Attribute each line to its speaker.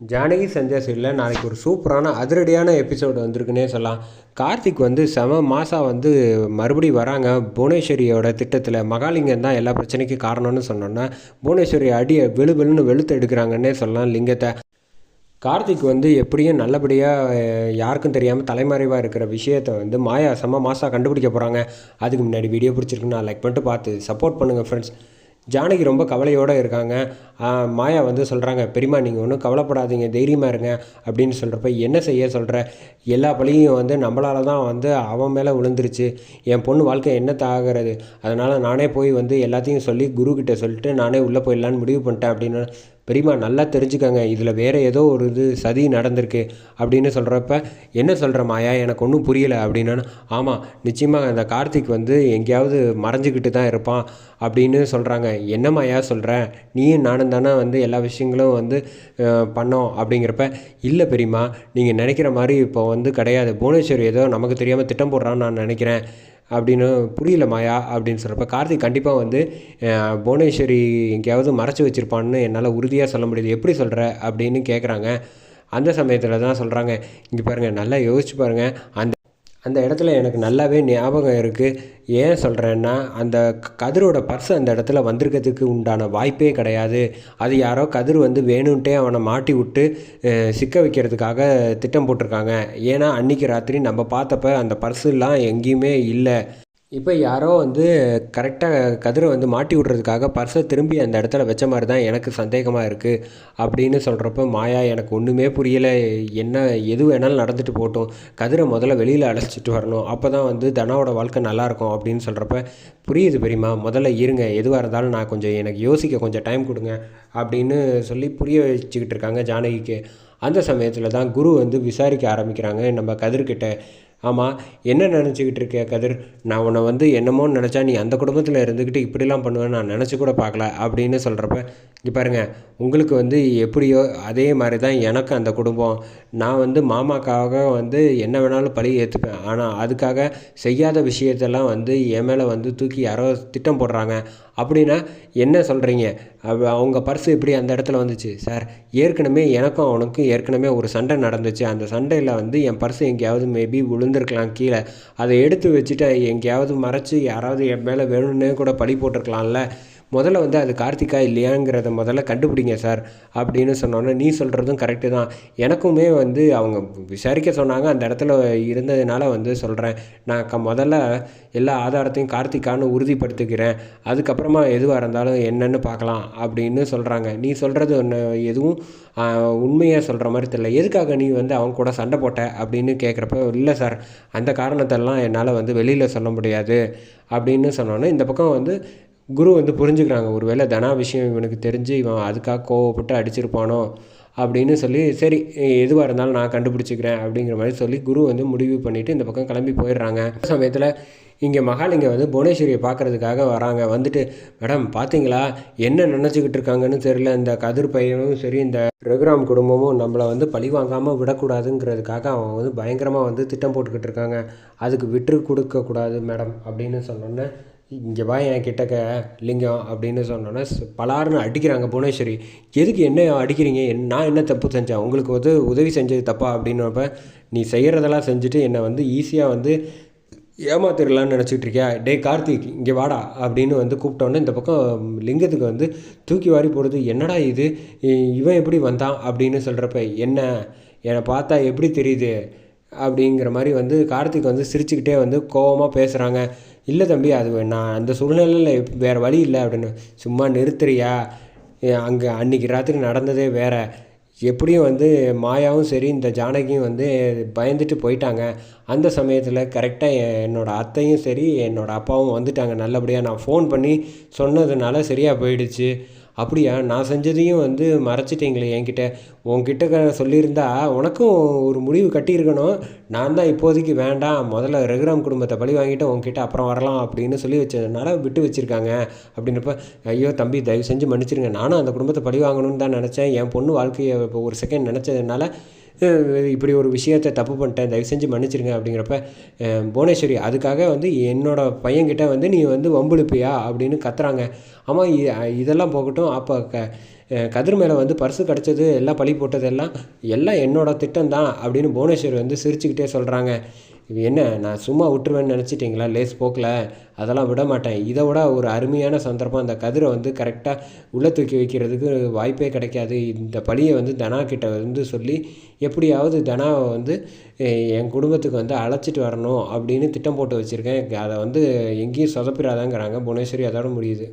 Speaker 1: ஜானகி சந்தியா சைடில் நாளைக்கு ஒரு சூப்பரான அதிரடியான எபிசோடு வந்திருக்குன்னே சொல்லலாம். கார்த்திக் வந்து செம மாதம் வந்து மறுபடியும் வராங்க. புவனேஸ்வரியோட திட்டத்தில் மகாலிங்கம் தான் எல்லா பிரச்சனைக்கும் காரணம்னு சொன்னோன்னா புவனேஸ்வரி அடியை வெளு வெளுன்னு வெளுத்து எடுக்கிறாங்கன்னே சொல்லலாம் லிங்கத்தை. கார்த்திக் வந்து எப்படியும் நல்லபடியாக யாருக்கும் தெரியாமல் தலைமறைவாக இருக்கிற விஷயத்தை வந்து மாயா செம்ம மாதம் கண்டுபிடிக்க போகிறாங்க அதுக்கு முன்னாடி வீடியோ பிடிச்சிருக்குன்னு லைக் பண்ணிட்டு பார்த்து சப்போர்ட் பண்ணுங்கள் ஃப்ரெண்ட்ஸ் ஜானகி ரொம்ப கவலையோடு இருக்காங்க. மாயா வந்து சொல்கிறாங்க பெரியம்மா நீங்கள் ஒன்றும் கவலைப்படாதீங்க தைரியமாக இருங்க அப்படின்னு சொல்கிறப்ப என்ன செய்ய சொல்கிற எல்லா பழியும் வந்து நம்மளால தான் வந்து அவன் மேலே விழுந்துருச்சு. என் பொண்ணு வாழ்க்கை என்ன தாகிறது? அதனால் நானே போய் வந்து எல்லாத்தையும் சொல்லி குருக்கிட்ட சொல்லிட்டு நானே உள்ளே போயிடலான்னு முடிவு பண்ணிட்டேன் அப்படின்னு பெரியம்மா நல்லா தெரிஞ்சுக்கங்க. இதில் வேறு ஏதோ ஒரு இது சதி நடந்திருக்கு அப்படின்னு சொல்கிறப்ப என்ன சொல்கிற மாயா? எனக்கு ஒன்றும் புரியலை அப்படின்னா ஆமாம் நிச்சயமாக அந்த கார்த்திக் வந்து எங்கேயாவது மறைஞ்சிக்கிட்டு தான் இருப்பான் அப்படின்னு சொல்கிறாங்க என்ன மாயா சொல்கிற நீயும் நானும் தானே வந்து எல்லா விஷயங்களும் வந்து பண்ணோம் அப்படிங்கிறப்ப இல்லை பெரியம்மா நீங்கள் நினைக்கிற மாதிரி இப்போ வந்து கிடையாது. புவனேஸ்வர் ஏதோ நமக்கு தெரியாமல் திட்டம் போடுறான்னு நான் நினைக்கிறேன். அப்படின்னு புரியல மாயா அப்படின்னு சொல்கிறப்ப கார்த்திக் கண்டிப்பாக வந்து புவனேஸ்வரி எங்கேயாவது மறைச்சி வச்சுருப்பான்னு என்னால் உறுதியாக சொல்ல முடியுது எப்படி சொல்கிற அப்படின்னு கேட்குறாங்க அந்த சமயத்தில் தான் சொல்கிறாங்க இங்கே பாருங்கள் நல்லா யோசிச்சு பாருங்கள் அந்த அந்த இடத்துல எனக்கு நல்லாவே ஞாபகம் இருக்குது ஏன் சொல்கிறேன்னா அந்த கதிரோட பர்ஸ் அந்த இடத்துல வந்திருக்கிறதுக்கு உண்டான வாய்ப்பே கிடையாது. அது யாரோ கதிர் வந்து வேணும்ன்ட்டே அவனை மாட்டி விட்டு சிக்க வைக்கிறதுக்காக திட்டம் போட்டிருக்காங்க. ஏன்னா அன்னைக்கு ராத்திரி நம்ம பார்த்தப்ப அந்த பர்ஸுலாம் எங்கேயுமே இல்லை. இப்போ யாரோ வந்து கரெக்டாக கதிரை வந்து மாட்டி விட்றதுக்காக பர்ஸை திரும்பி அந்த இடத்துல வச்ச மாதிரி தான் எனக்கு சந்தேகமாக இருக்குது அப்படின்னு சொல்கிறப்ப மாயா எனக்கு ஒன்றுமே புரியலை. என்ன எது வேணாலும் நடந்துட்டு போகட்டும். கதிரை முதல்ல வெளியில் அழைச்சிட்டு வரணும். அப்போ தான் வந்து தனாவோட வாழ்க்கை நல்லாயிருக்கும் அப்படின்னு சொல்கிறப்ப புரியுது பெரியம்மா. முதல்ல இருங்க. எதுவாக இருந்தாலும் நான் கொஞ்சம் எனக்கு யோசிக்க கொஞ்சம் டைம் கொடுங்க. அப்படின்னு சொல்லி புரிய வச்சுக்கிட்டு இருக்காங்க ஜானகிக்கு. அந்த சமயத்தில் தான் குரு வந்து விசாரிக்க ஆரம்பிக்கிறாங்க நம்ம கதிர்கிட்ட. ஆமாம் என்ன நினச்சிக்கிட்டு இருக்க கதிர்? நான் உன்னை வந்து என்னமோ நினச்சா நீ அந்த குடும்பத்தில் இருந்துக்கிட்டு இப்படிலாம் பண்ணுவேன்னு நான் நினச்சி கூட பார்க்கல அப்படின்னு சொல்கிறப்ப இங்கே பாருங்கள் உங்களுக்கு வந்து எப்படியோ அதே மாதிரி தான் எனக்கு அந்த குடும்பம். நான் வந்து மாமாக்காக வந்து என்ன வேணாலும் பழி ஏற்றுப்பேன் ஆனால் அதுக்காக செய்யாத விஷயத்தெல்லாம் வந்து என் மேலே வந்து தூக்கி யாரோ திட்டம் போடுறாங்க. அப்படின்னா என்ன சொல்கிறீங்க அவங்க பர்ஸு எப்படி அந்த இடத்துல வந்துச்சு. சார் ஏற்கனவே எனக்கும் அவனுக்கும் ஏற்கனவே ஒரு சண்டை நடந்துச்சு. அந்த சண்டையில் வந்து என் பர்ஸு எங்கேயாவது மேபி விழுந்திருக்கலாம் கீழே. அதை எடுத்து வச்சுட்டு எங்கேயாவது மறைச்சு யாராவது என் மேலே வேணும்னே கூட பழி போட்டிருக்கலாம்ல. முதல்ல வந்து அது கார்த்திகா இல்லையாங்கிறத முதல்ல கண்டுபிடிங்க சார் அப்படின்னு சொன்னோன்னே நீ சொல்கிறதும் கரெக்டு தான். எனக்குமே வந்து அவங்க விசாரிக்க சொன்னாங்க அந்த இடத்துல இருந்ததுனால வந்து சொல்கிறேன் நான் க முதல்ல எல்லா ஆதாரத்தையும் கார்த்திகான்னு உறுதிப்படுத்திக்கிறேன். அதுக்கப்புறமா எதுவாக இருந்தாலும் என்னென்னு பார்க்கலாம் அப்படின்னு சொல்கிறாங்க நீ சொல்கிறது ஒன்று எதுவும் உண்மையாக சொல்கிற மாதிரி தெரியல. எதுக்காக நீ வந்து அவங்க கூட சண்டை போட்ட அப்படின்னு கேட்குறப்ப இல்லை சார் அந்த காரணத்தெல்லாம் என்னால் வந்து வெளியில் சொல்ல முடியாது. அப்படின்னு சொன்னோன்னே இந்த பக்கம் வந்து குரு வந்து புரிஞ்சுக்கிறாங்க ஒருவேளை தனா விஷயம் இவனுக்கு தெரிஞ்சு இவன் அதுக்காக கோவப்பட்டு அடிச்சிருப்பானோ அப்படின்னு சொல்லி சரி எதுவாக இருந்தாலும் நான் கண்டுபிடிச்சிக்கிறேன் அப்படிங்கிற மாதிரி சொல்லி குரு வந்து முடிவு பண்ணிவிட்டு இந்த பக்கம் கிளம்பி போயிடுறாங்க. அந்த சமயத்தில் இங்கே மகாலிங்கம் வந்து புவனேஸ்வரியை பார்க்கறதுக்காக வராங்க. வந்துட்டு மேடம் பார்த்தீங்களா என்ன நினச்சிக்கிட்டு இருக்காங்கன்னு தெரியல. இந்த கதிர் பையனும் சரி இந்த ரகுராம் குடும்பமும் நம்மளை வந்து பழி வாங்காமல் விடக்கூடாதுங்கிறதுக்காக அவன் வந்து பயங்கரமாக வந்து திட்டம் போட்டுக்கிட்டு இருக்காங்க. அதுக்கு விட்டு கொடுக்கக்கூடாது மேடம் அப்படின்னு சொன்னோன்னே இங்கே வா என் கிட்டக்க லிங்கம் அப்படின்னு சொன்னோன்னே பலாருன்னு அடிக்கிறாங்க புவனேஸ்வரி. எதுக்கு என்ன அடிக்கிறீங்க? என் நான் என்ன தப்பு செஞ்சேன்? உங்களுக்கு வந்து உதவி செஞ்சது தப்பா அப்படின்னப்ப நீ செய்கிறதெல்லாம் செஞ்சுட்டு என்னை வந்து ஈஸியாக வந்து ஏமாத்திடலான்னு நினச்சிட்டு இருக்கியா? டேய் கார்த்திக் இங்கே வாடா அப்படின்னு வந்து கூப்பிட்டோன்னே இந்த பக்கம் லிங்கத்துக்கு வந்து தூக்கி வாரி போடுது. என்னடா இது? இவன் எப்படி வந்தான்? அப்படின்னு சொல்கிறப்ப என்ன? என்னை பார்த்தா எப்படி தெரியுது? அப்படிங்கிற மாதிரி வந்து கார்த்திக் வந்து சிரிச்சுக்கிட்டே வந்து கோவமாக பேசுகிறாங்க இல்லை தம்பி அது நான் அந்த சூழ்நிலையில் வேறு வழி இல்லை அப்படின்னு. சும்மா நிறுத்துறியா? அங்கே அன்னைக்கு ராத்திரி நடந்ததே வேறு. எப்படியும் வந்து மாயாவும் சரி இந்த ஜானகியும் வந்து பயந்துட்டு போயிட்டாங்க. அந்த சமயத்தில் கரெக்டாக என்னோடய அத்தையும் சரி என்னோடய அப்பாவும் வந்துட்டாங்க. நல்லபடியாக நான் ஃபோன் பண்ணி சொன்னதுனால சரியாக போயிடுச்சு. அப்படியா? நான் செஞ்சதையும் வந்து மறைச்சிட்டீங்களே என்கிட்ட. உன்கிட்ட சொல்லியிருந்தா உனக்கும் ஒரு முடிவு கட்டியிருக்கணும். நான் தான் இப்போதைக்கு வேண்டாம். முதல்ல ரகுராம் குடும்பத்தை பழி வாங்கிட்டு உன்கிட்ட அப்புறம் வரலாம் அப்படின்னு சொல்லி வச்சதுனால விட்டு வச்சுருக்காங்க அப்படின்றப்ப ஐயோ தம்பி தயவு செஞ்சு மன்னிச்சிருங்க. நானும் அந்த குடும்பத்தை பழி வாங்கணும்னு தான் நினச்சேன். என் பொண்ணு வாழ்க்கையை இப்போ ஒரு செகண்ட் நினச்சதுனால இப்படி ஒரு விஷயத்தை தப்பு பண்ணிட்டேன் தயவு செஞ்சு மன்னிச்சிருங்க அப்படிங்கிறப்ப புவனேஸ்வரி அதுக்காக வந்து என்னோட பையன்கிட்ட வந்து நீ வந்து வம்புழுப்பியா அப்படின்னு கத்துறாங்க. ஆமாம் இதெல்லாம் போகட்டும். அப்போ க கதிர் மேலே வந்து பர்ஸு கிடச்சது எல்லாம் பழி போட்டதெல்லாம் எல்லாம் என்னோடய திட்டம் தான் அப்படின்னு புவனேஸ்வரி வந்து சிரிச்சுக்கிட்டே சொல்கிறாங்க இது என்ன நான் சும்மா விட்டுருவேன்னு நினச்சிட்டிங்களா? லேஸ் போக்கில். அதெல்லாம் விட மாட்டேன். இதை விட ஒரு அருமையான சந்தர்ப்பம். அந்த கதிரை வந்து கரெக்டாக உள்ளே தூக்கி வைக்கிறதுக்கு வாய்ப்பே கிடைக்காது. இந்த பழியை வந்து தனா கிட்ட வந்து சொல்லி எப்படியாவது தனாவை வந்து என் குடும்பத்துக்கு வந்து அழைச்சிட்டு வரணும் அப்படின்னு திட்டம் போட்டு வச்சுருக்கேன். அதை வந்து எங்கேயும் சொதப்பிடாதாங்கிறாங்க. புவனேஸ்வரி அதோட முடியுது.